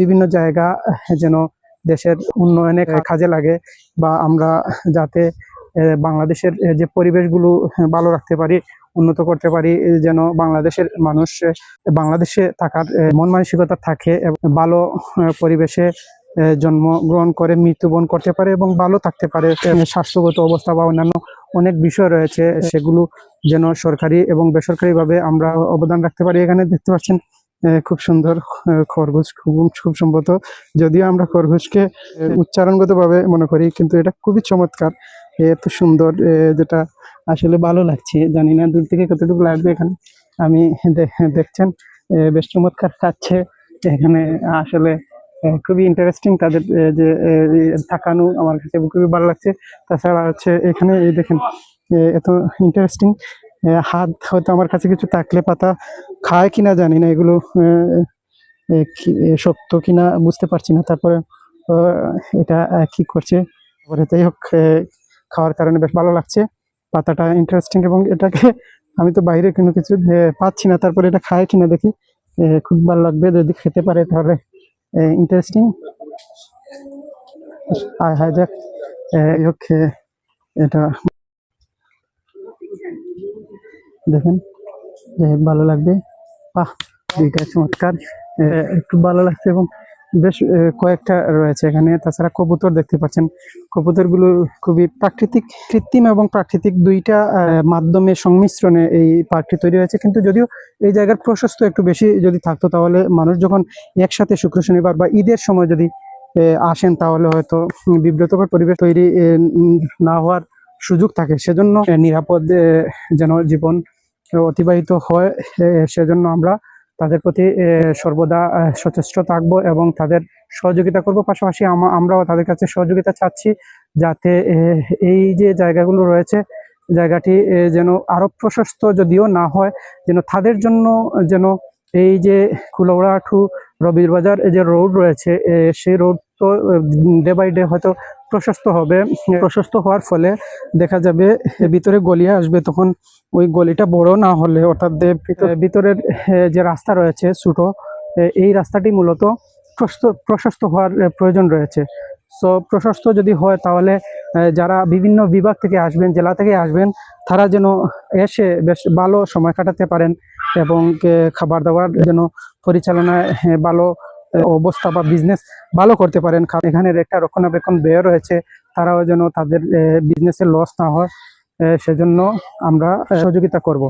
বিভিন্ন জায়গা যেন দেশের উন্নয়নে কাজে লাগে বা আমরা যাতে বাংলাদেশের যে পরিবেশগুলো ভালো রাখতে পারি উন্নত করতে পারি যেন বাংলাদেশের মানুষ বাংলাদেশে থাকার মন মানসিকতা থাকে এবং ভালো পরিবেশে জন্মগ্রহণ করে মৃত্যুবরণ করতে পারে এবং ভালো থাকতে পারে। স্বাস্থ্যগত অবস্থা বা অন্যান্য অনেক বিষয় রয়েছে সেগুলো যেন সরকারি এবং বেসরকারিভাবে আমরা অবদান রাখতে পারি। এখানে দেখতে পাচ্ছেন খুব সুন্দর খরগোশ খুব খুব সম্ভবত। যদিও আমরা খরগোশকে আহ, উচ্চারণগত ভাবে মনে করি কিন্তু এটা খুবই চমৎকার এত সুন্দর যেটা আসলে ভালো লাগছে জানি না দূর থেকে কতটুকু লাগবে এখানে। আমি দেখছেন বেশ চমৎকার খাচ্ছে এখানে আসলে খুবই ইন্টারেস্টিং তাদের যে থাকানো আমার কাছে খুবই ভালো লাগছে। তাছাড়া হচ্ছে এখানে এই দেখেন এত ইন্টারেস্টিং হাত হয়তো আমার কাছে কিছু থাকলে পাতা খায় কিনা জানি না, এগুলো শক্ত কিনা বুঝতে পারছি না। তারপরে এটা কি করছে? তারপরে যাই হোক খাওয়ার কারণে বেশ ভালো লাগছে। পাতাটা ইন্টারেস্টিং এবং এটাকে আমি তো বাইরে কোনো কিছু পাচ্ছি না। তারপরে এটা খায় কিনা দেখি। খুব ভালো লাগবে যদি খেতে পারে তাহলে। ইন্টারেস্টিং হায় হায়, যাক। এটা দেখেন ভালো লাগবে। বাহ, দুইটা চমৎকার। একটু ভালো লাগছে এবং বেশ কয়েকটা রয়েছে এখানে। তাছাড়া কবুতর দেখতে পাচ্ছেন। কবুতরগুলো খুবই প্রাকৃতিক, কৃত্রিম এবং প্রাকৃতিক দুইটা মাধ্যমে সংমিশ্রণে এই পার্কটি তৈরি হয়েছে। কিন্তু যদিও এই জায়গার প্রশস্ত একটু বেশি যদি থাকতো, তাহলে মানুষ যখন একসাথে শুক্র শনিবার বা ঈদের সময় যদি আসেন, তাহলে হয়তো বিব্রতকর পরিবেশ তৈরি না হওয়ার সুযোগ থাকে। সেজন্য নিরাপদ যেন জীবন অতিবাহিত হয় সেজন্য আমরা তাদের প্রতি সর্বদা সচেষ্ট থাকব এবং তাদের সহযোগিতা করব। পাশাপাশি আমরাও তাদের কাছে সহযোগিতা চাচ্ছি যাতে এই যে জায়গাগুলো রয়েছে, জায়গাটি যেন আরও প্রশস্ত যদিও না হয়, যেন তাদের জন্য, যেন এই যে কুলৌড়া টু রবির বাজার যে রোড রয়েছে সেই রোড তো ডে বাই ডে হয়তো প্রশস্ত হবে। প্রশস্ত হওয়ার ফলে দেখা যাবে ভিতরে গলিয়ে আসবে তখন ওই গলিটা বড় না হলে, অর্থাৎ ভিতরের যে রাস্তা রয়েছে ছোটো এই রাস্তাটি মূলত প্রশস্ত প্রশস্ত হওয়ার প্রয়োজন রয়েছে। সো প্রশস্ত যদি হয় তাহলে যারা বিভিন্ন বিভাগ থেকে আসবেন, জেলা থেকে আসবেন, তারা যেন এসে বেশ ভালো সময় কাটাতে পারেন এবং খাবার দাবার যেন পরিচালনায় ভালো অবস্থা বা বিজনেস ভালো করতে পারেন। কারণ এখানের একটা রক্ষণাবেক্ষণ ব্যয় রয়েছে, তারাও যেন তাদের বিজনেসে লস না হয় সেজন্য আমরা সহযোগিতা করব।